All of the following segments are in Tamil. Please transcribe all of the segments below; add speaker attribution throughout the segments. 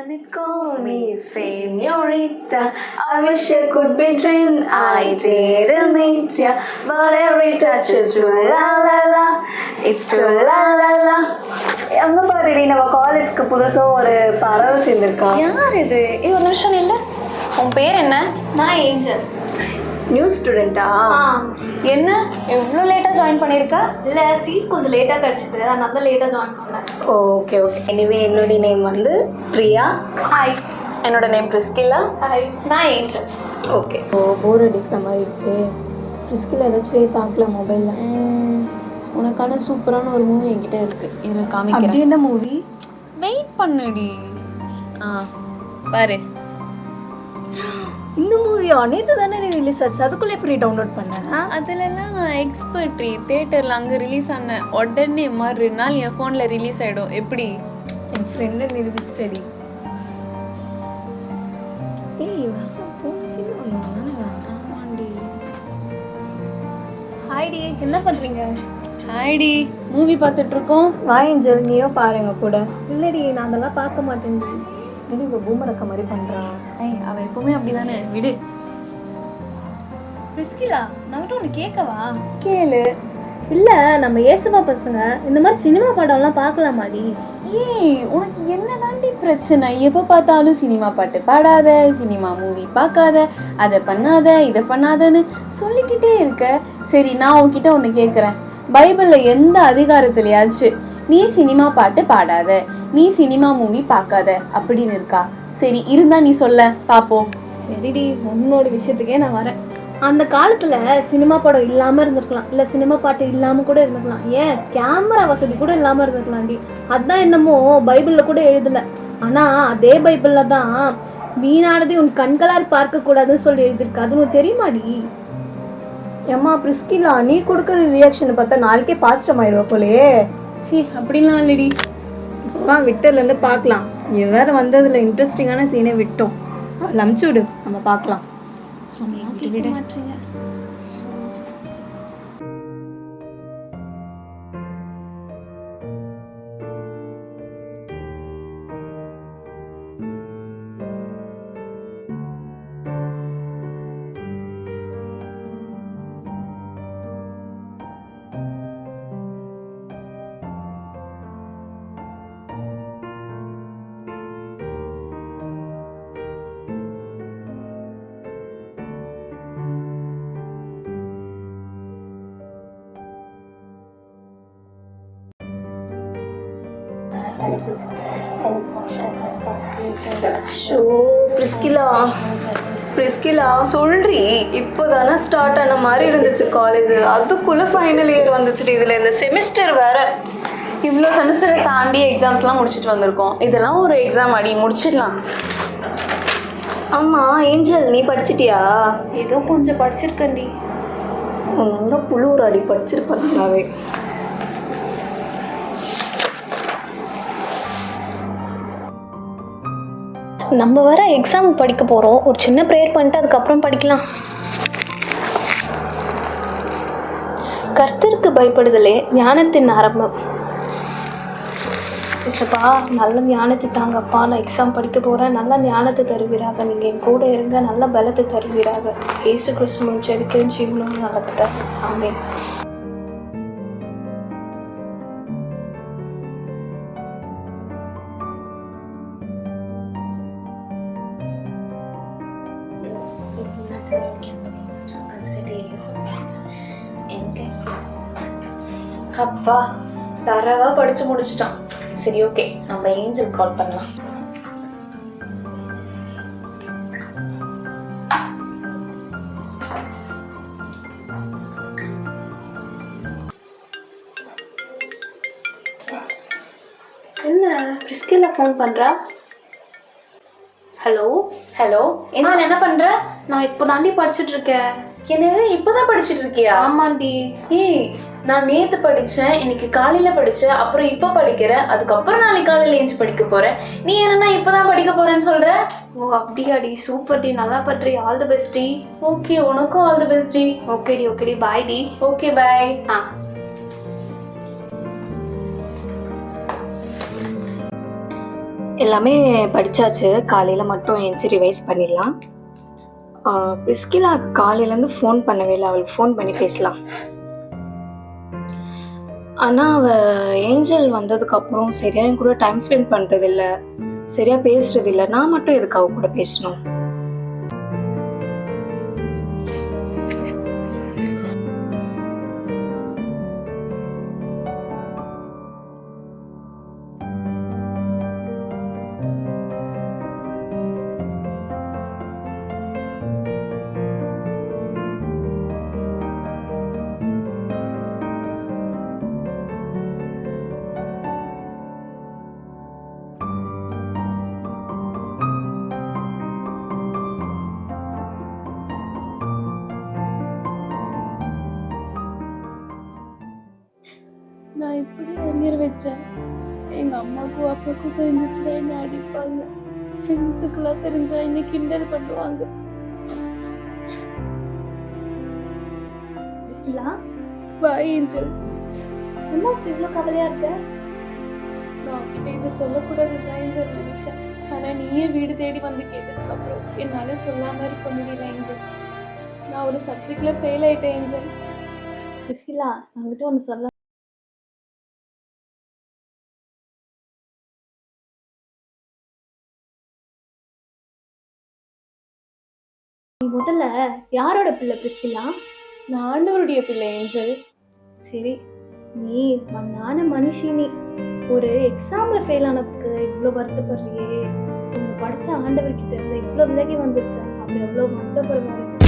Speaker 1: Me senorita? I wish I could be dreamed. I didn't meet ya, but every touch is true. La la la, it's true. La la la.
Speaker 2: அங்க பாருடி நம்ம காலேஜ்க்கு புதுசா ஒரு பறவை சேர்ந்திருக்கா
Speaker 1: யார் இது ஏய் ஒரு நிமிஷம் இல்ல உன் பேர் என்ன
Speaker 3: நான் ஏஞ்சல்
Speaker 2: நியூ ஸ்டூடெண்டா
Speaker 1: என்ன? எவ்வளோ லேட்டாக ஜாயின் பண்ணியிருக்க
Speaker 3: இல்லை சீட் கொஞ்சம் லேட்டாக கிடச்சிது. அதனால தான் லேட்டாக ஜாயின் பண்ணேன்.
Speaker 2: ஓகே ஓகே எனிவே என்னுடைய நேம் வந்து பிரியா.
Speaker 3: ஹாய்
Speaker 1: என்னோட நேம் பிரிஸ்கில்லா
Speaker 3: ஹாய் நான் ஏஞ்சல்.
Speaker 2: ஓகே
Speaker 4: ஓ போர் அடிக்கிற மாதிரி இருக்கு. ரிஸ்கில் ஏதாச்சும் போய் பார்க்கலாம் மொபைலில் உனக்கான சூப்பரான ஒரு மூவி என்கிட்ட இருக்கு. இரு
Speaker 2: அப்படி
Speaker 4: காமிக்கிறேன்
Speaker 2: என்ன மூவி
Speaker 4: வெயிட் பண்ணுடி. ஆ பாரு.
Speaker 2: இந்த மூவி நேற்று தானே ரிலீஸ் ஆச்சு. அதுக்குள்ளே எப்படி டவுன்லோட் பண்ணேன்?
Speaker 4: அதுலலாம் எக்ஸ்பர்ட்ரி தேட்டரில் அங்கே ரிலீஸ் ஆன உடனே மறு நாள் என் ஃபோனில் ரிலீஸ் ஆகிடும் எப்படி?
Speaker 2: என் ஃப்ரெண்டு நிரூபிச்சிட்டடி. ஏய் வா,
Speaker 3: ஹாய்டி என்ன பண்ணுறீங்க
Speaker 4: ஹாய்டி மூவி பார்த்துட்டு இருக்கோம்.
Speaker 2: வாயஞ்சல் நீயோ பாருங்க கூட.
Speaker 3: இல்லடி நான் அதெல்லாம் பார்க்க மாட்டேன்
Speaker 2: இது இப்போ பூமரக்க மாதிரி பண்ணுறான்
Speaker 4: ஐய் அவள் எப்பவுமே அப்படிதானே? விடு.
Speaker 3: பிரிஸ்கிலா நான் ஒன்று கேட்கவா
Speaker 4: கேளு.
Speaker 3: இல்லை நம்ம ஏசுபா பசங்க இந்த மாதிரி சினிமா படம்லாம் பார்க்கலாமாடி?
Speaker 4: ஏய் உனக்கு என்ன தாண்டி பிரச்சனை? எப்போ பார்த்தாலும் சினிமா பாட்டு பாடாத சினிமா மூவி பார்க்காத அதை பண்ணாத இதை பண்ணாதன்னு சொல்லிக்கிட்டே இருக்க. சரி நான் உன்கிட்ட ஒன்று கேட்குறேன் பைபிளில் எந்த அதிகாரத்துலையாச்சும் நீ சினிமா பாட்டு பாடாத. நீ சினிமா மூவி பார்க்காத. அப்படின்னு இருக்கா. சரி இருந்தா நீ சொல்ல. பாப்போம்.
Speaker 3: சரிடி உன்னோட விஷயத்துக்கே நான் வரேன். அந்த காலத்தில் சினிமா படம் இல்லாமல் இருந்திருக்கலாம். இல்லை சினிமா பாட்டு இல்லாமல் கூட இருந்திருக்கலாம். ஏன்? கேமரா வசதி கூட இல்லாமல் இருந்திருக்கலாம்டி. அதான் என்னமோ பைபிளில் கூட எழுதலை. ஆனால் அதே பைபிளில் தான் வீணானதை உன் கண்களால் பார்க்கக்கூடாதுன்னு சொல்லி எழுதியிருக்கு. அது உனக்கு தெரியுமாடி?
Speaker 2: ஏம்மா பிரிஸ்கிலா நீ கொடுக்குற ரியாக்ஷனை பார்த்தா நாளைக்கே பாசிட்டிவ் ஆயிடுவா போலயே.
Speaker 4: சி அப்படிலாம் இல்லடி.
Speaker 2: வா விட்டதுலேருந்து பார்க்கலாம். நீ வேற வந்ததில் இன்ட்ரெஸ்டிங்கான சீனை விட்டோம். அவளை அமுச்சு விடு நம்ம பார்க்கலாம்.
Speaker 3: கேட்க மாட்டீங்க
Speaker 2: ஷோ பிரிஸ்கிலா பிரிஸ்கிலா சொல்றி. இப்போதானே ஸ்டார்ட் ஆன மாதிரி இருந்துச்சு காலேஜ் அதுக்குள்ள ஃபைனல் இயர் வந்துச்சுடி இதுல. இந்த செமிஸ்டர் வேற.
Speaker 1: இவ்வளோ செமஸ்டரை தாண்டி எக்ஸாம்ஸ்லாம் முடிச்சுட்டு வந்திருக்கோம். இதெல்லாம் ஒரு எக்ஸாம் அடி. முடிச்சிடலாம்.
Speaker 2: ஆமா ஏஞ்சல் நீ படிச்சிட்டியா?
Speaker 3: ஏதோ கொஞ்சம் படிச்சிருக்கேன்டி.
Speaker 2: நல்லா புழுவுற அடி படிச்சிருப்பேன்
Speaker 3: நம்ம வர எக்ஸாம் படிக்க போகிறோம் ஒரு சின்ன ப்ரேயர் பண்ணிட்டு அதுக்கப்புறம் படிக்கலாம். கர்த்தருக்கு பயப்படுதலே ஞானத்தின் ஆரம்பம். இசப்பா நல்ல ஞானத்தை தாங்கப்பா. நான் எக்ஸாம் படிக்க போகிறேன் நல்ல ஞானத்தை தருவீராக. நீங்கள் என் கூட இருங்க. நல்ல பலத்தை தருவீராக. ஏசு கிறிஸ்து ஜெபிக்கிறேன் ஜீவனும் நல்லதை ஆமே
Speaker 1: அப்பா தரவா படிச்சு முடிச்சிட்டான். சரி ஓகே நம்ம ஏஞ்சல் கால் பண்ணலாம்.
Speaker 3: என்ன பிரிஸ்கில ஃபோன் பண்ணுறா ஹலோ
Speaker 1: ஹலோ ஏஞ்சல் என்ன பண்ற?
Speaker 3: நான் இப்போ தாண்டி படிச்சுட்டு இருக்கேன்.
Speaker 1: என்னது? இப்பதான் படிச்சிட்டு இருக்கியா?
Speaker 3: ஆமாண்டி.
Speaker 1: ஏய் நான் நேத்து படிச்சேன் இன்னைக்கு காலையில படிச்சேன் அப்புறம் இப்ப படிக்கிறேன் அதுக்கப்புறம் நாளைக்கு காலையில ஏஞ்சி படிக்க போறேன். நீ என்னன்னா இப்பதான் படிக்க போறேன்னு சொல்ற?
Speaker 3: ஓ அப்படியாடி சூப்பர் டி நல்லா பண்றி ஆல் தி பெஸ்ட் டி.
Speaker 1: ஓகே உனக்கும் ஆல் தி பெஸ்ட் டி.
Speaker 3: ஓகேடி ஓகேடி பாய் டி
Speaker 1: ஓகே பை
Speaker 3: ஆ.
Speaker 2: எல்லாமே படித்தாச்சு காலையில் மட்டும் எஞ்சி ரிவைஸ் பண்ணிடலாம். பிரிஸ்கிலா காலையிலேருந்து ஃபோன் பண்ணவே இல்லை. அவளுக்கு ஃபோன் பண்ணி பேசலாம். ஆனால் அவள் ஏஞ்சல் வந்ததுக்கப்புறம் சரியாக என் கூட டைம் ஸ்பெண்ட் பண்ணுறதில்ல சரியாக பேசுறதில்ல. நான் மட்டும் எதுக்கு அவ கூட பேசணும்?
Speaker 4: அரியர் வச்சேன் எங்க அம்மாக்கும் அப்பாவுக்கும் தெரிஞ்சிச்சுன்னா என்ன அடிப்பாங்க ஃப்ரெண்ட்ஸுக்கெல்லாம் தெரிஞ்சா என்ன கிண்டல் பண்ணுவாங்க பாய் ஏஞ்சல்
Speaker 3: என்னாச்சு இவ்வளோ கவலையா இருக்க
Speaker 4: நான் உன்கிட்ட இதை சொல்லக்கூடாது ஏஞ்சல் நினைச்சேன் ஆனா நீயே வீடு தேடி வந்து கேட்டதுக்கு அப்புறம் என்னால சொல்லாம இருக்க முடியல ஏஞ்சல் நான் ஒரு சப்ஜெக்ட்ல ஃபெயில் ஆயிட்டேன் ஏஞ்சல்
Speaker 3: பிரிஸ்கிலா என்கிட்ட ஒன்று சொல்ல நீ முதல்ல யாரோட பிள்ளை பிரிஸ்கிலா
Speaker 4: நான் ஆண்டவருடைய பிள்ளை ஏஞ்சல்.
Speaker 3: சரி நீ மண்ணான மனுஷி நீ. ஒரு எக்ஸாம்ல ஃபெயில் ஆனதுக்கு இவ்வளோ வருத்தப்படுறியே. உங்க படிச்ச ஆண்டவர்கிட்ட இருந்து இவ்வளோ விலகி வந்திருக்க. அப்படி எவ்வளோ வருத்தப்படுவாங்க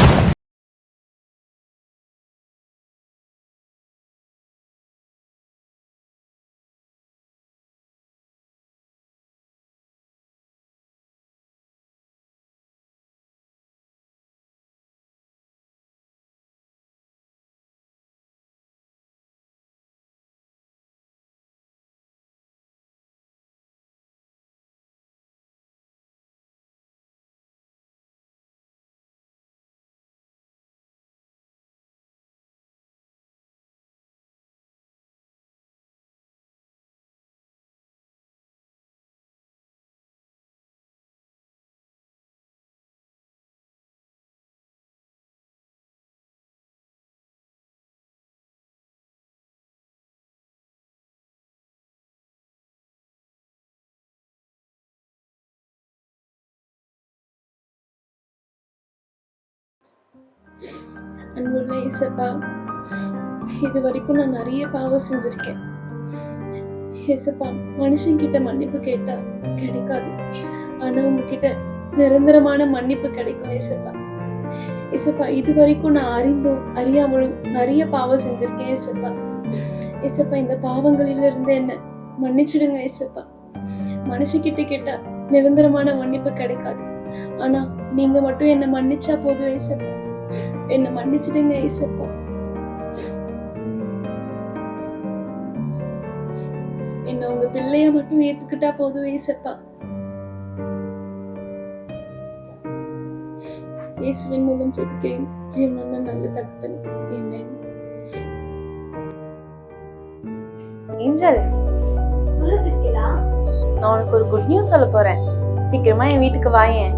Speaker 4: அன்புள்ள இசப்பா இது வரைக்கும் நான் நிறைய பாவம் செஞ்சிருக்கேன். இசப்பா மனுஷங்கிட்ட மன்னிப்பு கேட்டா கிடைக்காது. ஆனா உங்ககிட்ட நிரந்தரமான மன்னிப்பு கிடைக்கும் இசப்பா இசப்பா இது வரைக்கும் நான் அறிந்தும் அறியாமலும் நிறைய பாவம் செஞ்சிருக்கேன் இசப்பா இசப்பா இந்த பாவங்களில இருந்து என்ன மன்னிச்சிடுங்க இசப்பா மனுஷங்கிட்ட கேட்டா நிரந்தரமான மன்னிப்பு கிடைக்காது. ஆனா நீங்க மட்டும் என்ன மன்னிச்சா போதும் இசப்பா என்னை மன்னிச்சிடுங்க ஐசப்பா என்ன உங்க பிள்ளைய மட்டும் ஏத்துக்கிட்டா போதும் ஏசப்பா இயேசுவின் மூலம் ஜெபிக்கிறேன் ஜீவனுள்ள நல்ல தகப்பனே ஆமென்.
Speaker 2: ஏஞ்சல்
Speaker 3: சொல்லு பிரிஸ்கிலா
Speaker 4: நான் உனக்கு ஒரு குட் நியூஸ் சொல்ல போறேன். சீக்கிரமா என் வீட்டுக்கு வாயேன்.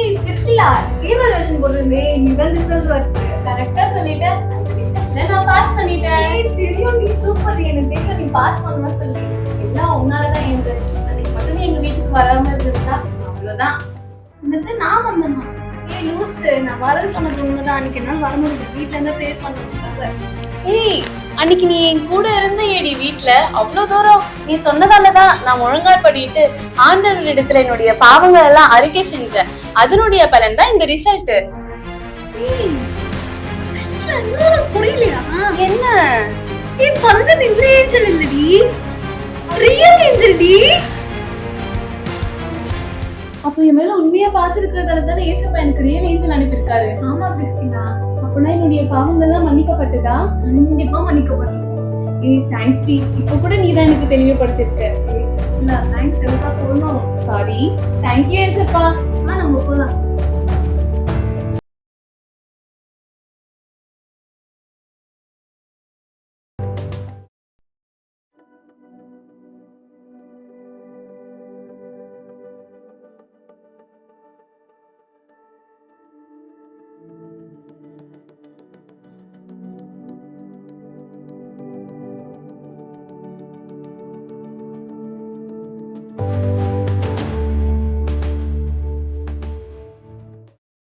Speaker 3: ஏய் பிரிஸ்கிலா ரீவல்யூஷன் போட்டிருந்தே நீ தான் ரிசல்ட் வருது
Speaker 4: கரெக்டா சொல்லிட்டேன் நான் பாஸ் பண்ணிட்டேன்.
Speaker 3: தெரியும் நீ சூப்பர் எனக்கு தெரியும் நீ பாஸ் பண்ணுவ சொல்லி.
Speaker 4: எல்லாம் அன்னைக்கு மட்டும் நீ எங்க வீட்டுக்கு வராம இருந்திருந்தா அவ்வளவுதான்.
Speaker 3: என்னது நான் வந்தேனா? ஏய் லூசு நான் வர சொன்னது உண்மைதான். அன்னைக்கு என்னால வர முடியல. வீட்ல இருந்தா ப்ரேயர் பண்ணுறதுக்காக
Speaker 4: ஏய் அன்னைக்கு நீ என் கூட இருந்த ஏடி வீட்ல. அவ்வளவு தூரம் நீ சொன்னதாலதான் நான் ஒழுங்காய் படிட்டு ஆண்டவரிடத்துல என்னுடைய பாவங்கள் எல்லாம் அறிக்கை செஞ்சேன். அதனுடைய பலன் தான் இந்த ரிசல்ட்
Speaker 3: புரியலையா?
Speaker 4: என்ன?
Speaker 3: ஏய் பந்தன் இந்த ஏஞ்சல் இல்லடி. ரியல் ஏஞ்சல் டி
Speaker 4: அப்ப என் மேல உண்மையா பாச இருக்கிறதால தானே ஏசப்பா எனக்கு ரியல் ஏஞ்சல் அனுப்பியிருக்காரு?
Speaker 3: ஆமா பிரிஸ்கிலா
Speaker 4: அப்படின்னா என்னுடைய பாவங்கள் எல்லாம் மன்னிக்கப்பட்டதா?
Speaker 3: கண்டிப்பா மன்னிக்கப்பட்டிருக்கும்
Speaker 4: ஏய் தேங்க்ஸ் டி. இப்ப கூட நீ தான் எனக்கு தெளிவுபடுத்திருக்க.
Speaker 3: இல்ல தேங்க்ஸ் எதுக்கா சொல்லணும்.
Speaker 4: சாரி தேங்க்யூ ஏசப்பா.
Speaker 3: ஆ நம்ம போலாம்.